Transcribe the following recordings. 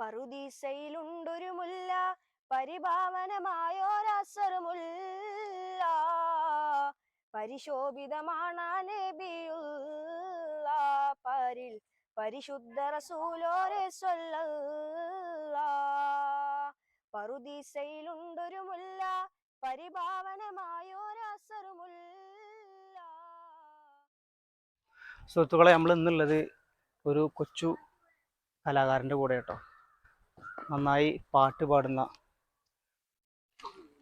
പറുദീസയിലുണ്ടൊരു മുല്ല പരിഭാവനമായോരസറുമുല്ല. പരിശോഭിതമാണ് പരിൽ പരിശുദ്ധ റസൂലോരെ സ്വല്ലല്ലാ. പറുദീസയിലുണ്ടൊരു മുല്ല പരിഭാവനമായോരസറുമുല്ല. സുഹൃത്തുക്കളെ നമ്മൾ ഇന്നുള്ളത് ഒരു കൊച്ചു കലാകാരന്റെ കൂടെ കേട്ടോ നന്നായി പാട്ട് പാടുന്ന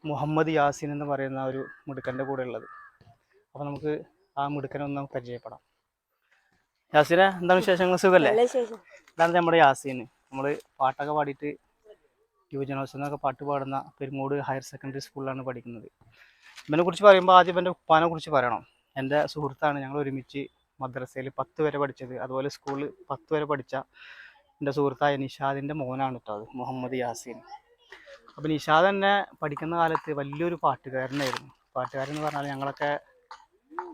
മുഹമ്മദ് യാസിൻ എന്ന് പറയുന്ന ഒരു മിടുക്കന്റെ കൂടെ ഉള്ളത് അപ്പോൾ നമുക്ക് ആ മിടുക്കനെ ഒന്ന് നമുക്ക് പരിചയപ്പെടാം. യാസിനെ എന്താണ് വിശേഷങ്ങൾ? വിശേഷം. ഇതാണ് നമ്മുടെ യാസിൻ. നമ്മൾ പാട്ടൊക്കെ പാടിയിട്ട് യുവജനോത്സവം എന്നൊക്കെ പാട്ട് പാടുന്ന പെരുമൂട് ഹയർ സെക്കൻഡറി സ്കൂളിലാണ് പഠിക്കുന്നത്. ഇവനെ കുറിച്ച് പറയുമ്പോൾ ആദ്യം ഇവന്റെ ഉപ്പാനെ കുറിച്ച് പറയണം. എന്റെ സുഹൃത്താണ് ഞങ്ങൾ ഒരുമിച്ച് മദ്രസയിൽ പത്ത് വരെ പഠിച്ചത്. അതുപോലെ സ്കൂളിൽ പത്ത് വരെ പഠിച്ച എന്റെ സുഹൃത്തായ നിഷാദിന്റെ മോനാണ് കേട്ടോ അത് മുഹമ്മദ് യാസീൻ. അപ്പോൾ നിഷാദ് തന്നെ പഠിക്കുന്ന കാലത്ത് വലിയൊരു പാട്ടുകാരനായിരുന്നു. പാട്ടുകാരൻ എന്ന് പറഞ്ഞാൽ ഞങ്ങളൊക്കെ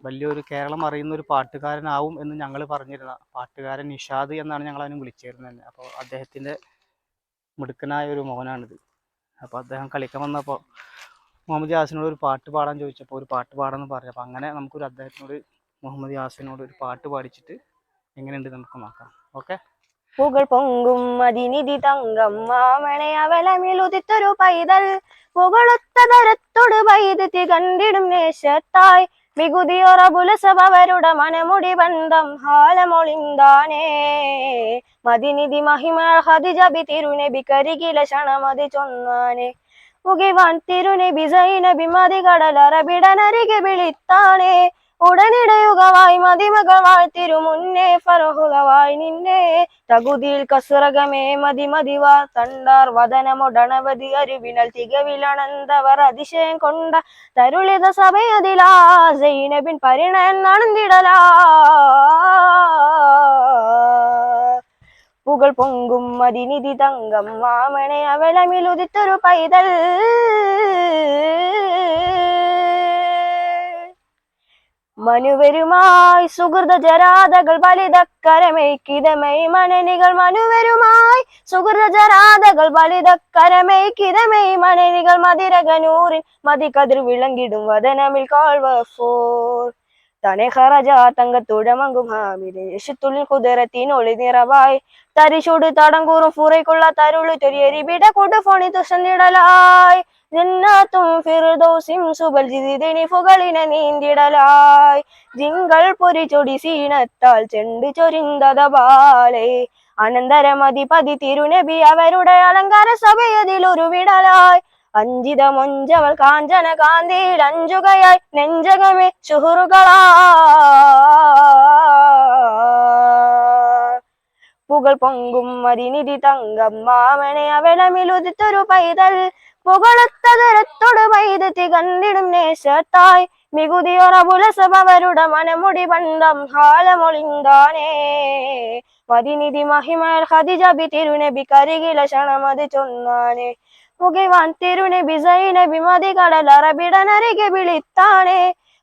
വലിയൊരു കേരളം അറിയുന്ന ഒരു പാട്ടുകാരനാവും എന്ന് ഞങ്ങൾ പറഞ്ഞിരുന്ന പാട്ടുകാരൻ നിഷാദ് എന്നാണ് ഞങ്ങൾ അവനെ വിളിച്ചിരുന്നത് തന്നെ. അപ്പോൾ അദ്ദേഹത്തിന്റെ മിടുക്കനായ ഒരു മോനാണിത്. അപ്പോൾ അദ്ദേഹം കളിക്കാൻ വന്നപ്പോൾ മുഹമ്മദ് യാസിനോട് ഒരു പാട്ട് പാടാൻ ചോദിച്ചപ്പോൾ ഒരു പാട്ട് പാടാമെന്ന് പറഞ്ഞു. അപ്പോൾ അങ്ങനെ നമുക്കൊരു അദ്ദേഹത്തിനോട് മുഹമ്മദ് യാസിനോട് ഒരു പാട്ട് പാടിച്ചിട്ട് എങ്ങനെയുണ്ട് നമുക്ക് നോക്കാം. ഓക്കെ? പുകൾ പൊങ്കും അതിനിധി തങ്കം മാമണെ അവലമിലുദിത്തൊരു പൈതൽ. പുകളൊത്ത തരത്തോട് പൈതെത്തി കണ്ടിടും നേശത്തായി വികുതിയൊറബുലസഭവരുടെ മനമുടി ബന്ധം ഹാലമൊളിന്താനേ. മതിനിധി മഹിമ ഹതിജബി തിരുനബി കരികില ക്ഷണമതി ചൊന്നാനെ. ഉകിവാൻ തിരുനബി സൈനബി മതി കടലറബിടനരികെ വിളിത്താനേ. ഉടനിടയുകവായി മതിമകൾ വാഴ്ത്തിരു മുന്നേ ഫറഹുകവായി നിന്നെ. തകുതിയിൽ കസുറകമേ മതി മതിവാ തണ്ടാർ വദനമുടണവതി അരുവിനൽ തികവിലണന്തവർ അതിശയം കൊണ്ട തരുളിത സഭയതിലാ. സൈനബിൻ പരിണയൻ നടന്നിടലാ. പുകൾ പൊങ്കും മതിനിധി തങ്കം മാമണെ അവളമിലുദിത്തൊരു പൈതൽ. മനുവരുമായി സുഹൃത ജരാതകൾ ബലിതക്കരമേക്കിതമൈ മനനികൾ മനുവരുമായി സുഹൃത ജരാതകൾ ബലിതക്കരമേക്കിതമൈ മനനികൾ മതിരകനൂറിൻ മതികതിർ വിളങ്കിടും വദനമിൽ കാൾവഫോർ തനെ ഹറജ തങ്കത്തുടമങ്കും ഹാമിലെ. യശുത്തുള്ളിൽ കുതിരത്തിനൊളി നിറവായി. തരിശുട് തടങ്കൂറും ഫുറയ്ക്കുള്ള തരുളു തൊരിയരിബിട കൊടു ഫോണി തുഷന്നിടലായി ജന്നാത്തും ഫിർദൗസിം സുബൽ ജിതിനി ഫുകളിനെ നീന്തിടലായി. ജിങ്കൾ പൊരിച്ചൊടി സീനത്താൽ ചെണ്ട് ചൊരിന്തതപാലെ അനന്തരമതിപതി തിരുനബി അവരുടെ അലങ്കാര സഭയതിലൊരു വിടലായി അഞ്ചിത മൊഞ്ചവൾ കാഞ്ചന കാന്തിയിൽ അഞ്ചുകയായി നെഞ്ചകമേ ചുഹുറുകളാ പുകൾ പൊങ്കും മതിനിധി തങ്കം മാമനെ അവലമിലുദിത്തൊരു പൈതൽ. പുകളത്തതരത്തൊടു പൈതു കണ്ടിടും നേശത്തായി. മികുതിയൊറബുലസഭവരുടെ മനമുടി ബന്ധം ഹാലമൊളിന്താനേ. മതിനിധി മഹിമൽ ഹതിജബി തിരുനബി കരികില ക്ഷണമതി ചൊന്നാനേ. മുകിവാൻ തിരുനബി സൈനബി മതി കടലറബിടനരികെ വിളിത്താനേ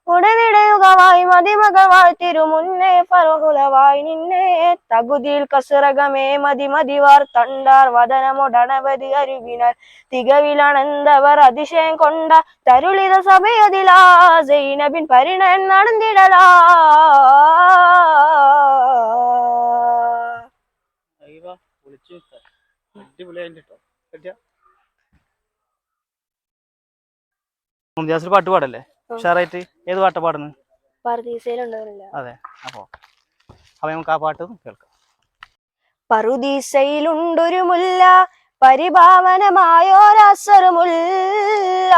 ഉടനിടയുകവായി മതിമകൾ വാഴ്ത്തിരു മുന്നേ ഫറഹുലവായി നിന്നെ. തകുതിയിൽ കസുരകമേ മതി മതിവാർ തണ്ടാർ വദനമൊടണവധി അരുവിനാൽ തികവിലണന്തവർ അതിശയം കൊണ്ട തരുളിത സഭയതിലാ സൈനബിൻ പരിണയൻ നടന്നിടലാ. മുഹമ്മദ് ഒരു പാട്ട് പാടല്ലേ? ഉഷാറായിട്ട്. ഏത് പാട്ടാ പാടുന്നത് അതെ. അപ്പോ അപ്പോൾ നമുക്ക് ആ പാട്ട് കേൾക്കാം. പറുദീസയിലുണ്ടൊരു മുല്ല പരിഭാവനമായോരസറുമുല്ല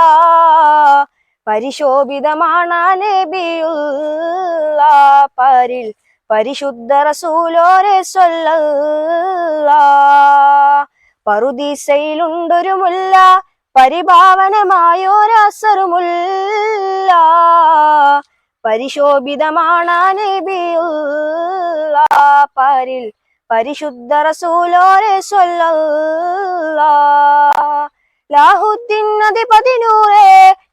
പരിശോഭിതമാണ് നബിയുള്ള പരിൽ പരിശുദ്ധ റസൂലോരെ സ്വല്ലല്ലാ. പറുദീസയിലുണ്ടൊരു മുല്ല പരിഭാവനമായോരസറുമുല്ല പരിശോഭിതമാണ് നബിയുള്ള പരിൽ പരിശുദ്ധ റസൂലോരെ ലാഹുദ്ദിൻ നദി അധിപതിനൂറേ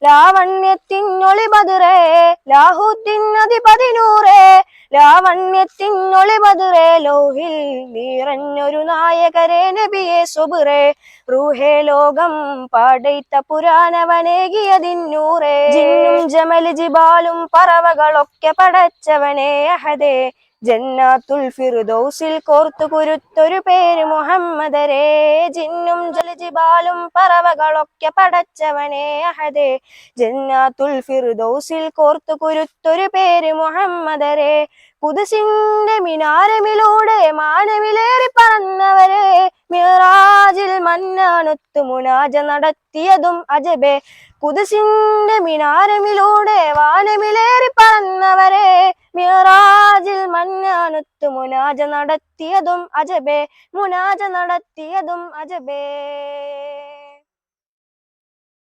ലാവണ്യത്തിനൊളി ബദുറേ ലാഹുദ്ദീൻ അധിപതിനൂറേ ലാവണ്യത്തിനൊളി ബദറേ ലോഹിൽ നിറഞ്ഞൊരു നായകരെ നബിയെ സുബുറേ റൂഹേ ലോകം പാടൈത്ത പുരാനവനേകിയതിന്നൂറേ ജിന്നും ജമൽ ജിബാലും പറവകളൊക്കെ പടച്ചവനെ അഹദേ. ജന്നാത്തുൽ ഫിർദൗസിൽ കോർത്തു കുരുത്തൊരു പേര് മുഹമ്മദരേ. ജിന്നും ജലജിബാലും പറവകളൊക്കെ പടച്ചവനെ അഹദേ. ജന്നാത്തുൽ ഫിർദൗസിൽ കോർത്തു കുരുത്തൊരു പേര് മുഹമ്മദരേ. കുതിസിന്റെ മിനാരമിലൂടെ മാനമിലേറി പറന്നവരെ. മിറാജിൽ മന്നാനൊത്തു മുനാജ നടത്തിയതും അജബേ. കുതിസിന്റെ മിനാരമിലൂടെ വാനമിലേറി മിറാജിൽ മന്നാനൊത്തു മുനാജ നടത്തിയതും അജബേ മുനാജ നടത്തിയതും അജബേ.